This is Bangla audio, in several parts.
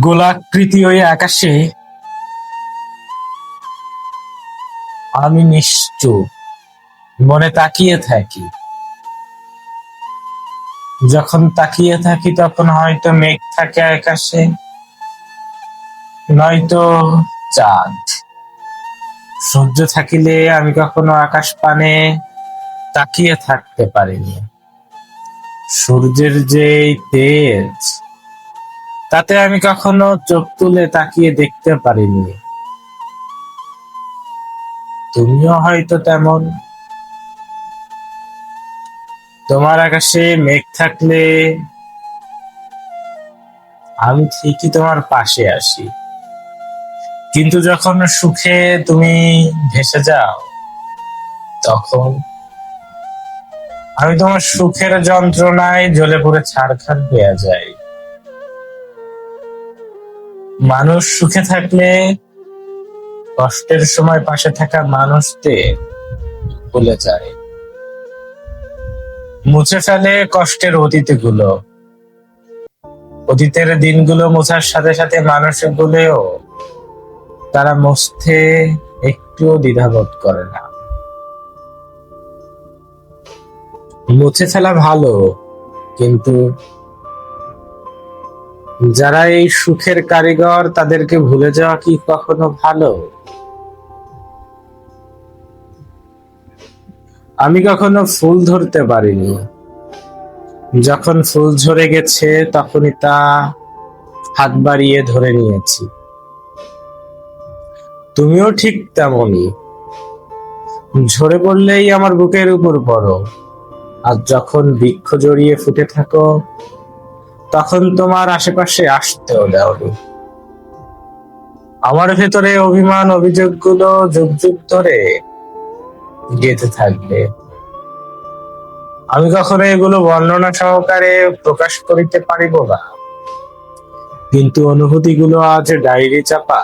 গোলাকৃতি ওই আকাশে, আমি নিশ্চুপ, মনে তাকিয়ে থাকি। যখন তাকিয়ে থাকি, তখন হয়তো মেঘ থাকে আকাশে, নয়তো চাঁদ। সূর্য থাকিলে আমি কখনো আকাশ পানে তাকিয়ে থাকতে পারিনি। সূর্যের যে তেজ তাতে আমি কখনো চোখ তুলে তাকিয়ে দেখতে পারিনি। তুমিও হয়তো তেমন। তোমার আকাশে মেঘ থাকলে আমি ঠিকই তোমার পাশে আসি। কিন্তু যখন সুখে তুমি ভেসে যাও, তখন আমি তোমার সুখের যন্ত্রণায় জ্বলে পড়ে ছাড়খাড় হয়ে যাই। মানুষ সুখে থাকলে কষ্টের সময় পাশে থাকা মানুষদের ভুলে যায়। মুছে ফেলে কষ্টের অতীতগুলো। অতীতের দিনগুলো মোছার সাথে সাথে মানুষগুলোও তারা মুছতে একটুও দ্বিধাবোধ করে না। মুছে ফেলা ভালো, কিন্তু যারা এই সুখের কারিগর, তাদেরকে ভুলে যাওয়া কি কখনো ভালো? আমি কখনো ফুল ধরতে পারিনি। যখন ফুল ঝরে গেছে, তখনই তা হাত বাড়িয়ে ধরে নিয়েছি। তুমিও ঠিক তেমনই। ঝরে পড়লেই আমার বুকের উপর পড়ো। আর যখন বৃক্ষ জড়িয়ে ফুটে থাকো তখন তোমার আশেপাশে আসতেও দেওনি আমার ভেতরে অভিমান, অভিযোগগুলো যুগ যুগ ধরে গেঁথে থাকবে। আমি কখনো এগুলো বর্ণনা সহকারে প্রকাশ করিতে পারিব না। কিন্তু অনুভূতিগুলো আজ ডায়েরি চাপা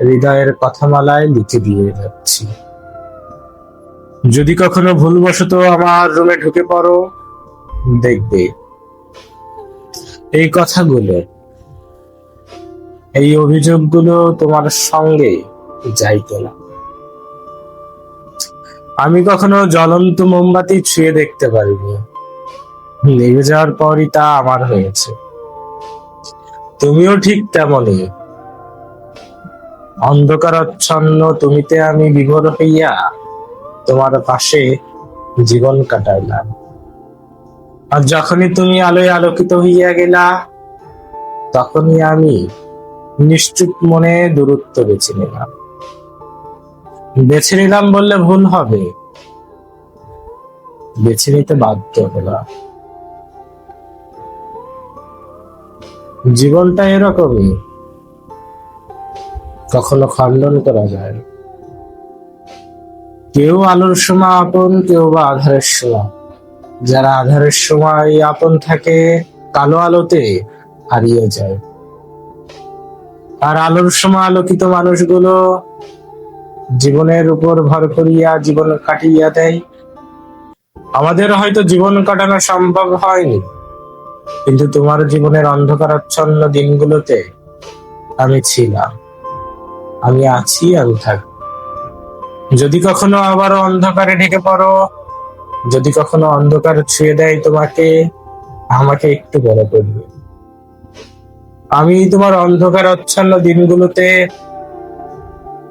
হৃদয়ের কথামালায় লিখে দিয়ে যাচ্ছি। যদি কখনো ভুলবশত আমার রুমে ঢুকে পড়ো, দেখবে এই কথাগুলো, এই অভিযোগগুলো তোমার সঙ্গে যাইতো না আমি কখনো জ্বলন্ত মোমবাতি ছুঁয়ে দেখতে পারিনি। লেগে যাওয়ার পরই তা আমার হয়েছে। তুমিও ঠিক তেমনই অন্ধকারচ্ছন্ন তুমিতে আমি বিভোর হইয়া তোমার পাশে জীবন কাটাইলাম। আর যখনই তুমি আলোয় আলোকিত হইয়া গেলা, তখনই আমি নিশ্চুপ মনে দূরত্ব বেছে নিলাম। বেছে নিলাম বললে ভুল হবে। বেছে নিতে বাধ্য হলাম। জীবনটা এরকমই। কখনো খণ্ডন করা যায়। কেউ আলোর সময় আপন কেউ বা আধারের সময় যারা আধারের সময় আপন থাকে, কালো আলোতে হারিয়ে যায়। আর আলোর সময় আলোকিত মানুষগুলো জীবনের উপর ভর করিয়া জীবন কাটিয়া দেয়। আমাদের হয়তো জীবন কাটানো সম্ভব হয়নি, কিন্তু তোমার জীবনের অন্ধকারাচ্ছন্ন দিনগুলোতে আমি ছিলাম। আমি আছি, আমি থাকব। যদি কখনো আবারও অন্ধকারে ঢেকে পড়ো যদি কখনো অন্ধকার ছুঁয়ে দেয় তোমাকে, আমাকে একটু বড় করবে। আমি তোমার অন্ধকার আচ্ছন্ন দিনগুলোতে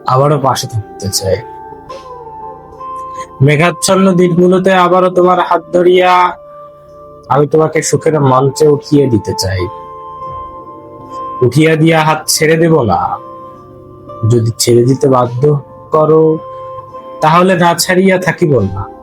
আবারও পাশে থাকতে চাই। মেঘাচ্ছন্ন দিনগুলোতে আবারও তোমার হাত ধরিয়া আমি তোমাকে সুখের মঞ্চে উঠিয়ে দিতে চাই। উঠিয়া দিয়া হাত ছেড়ে দেব না। যদি ছেড়ে দিতে বাধ্য করো, তাহলে না ছাড়িয়া থাকিব না।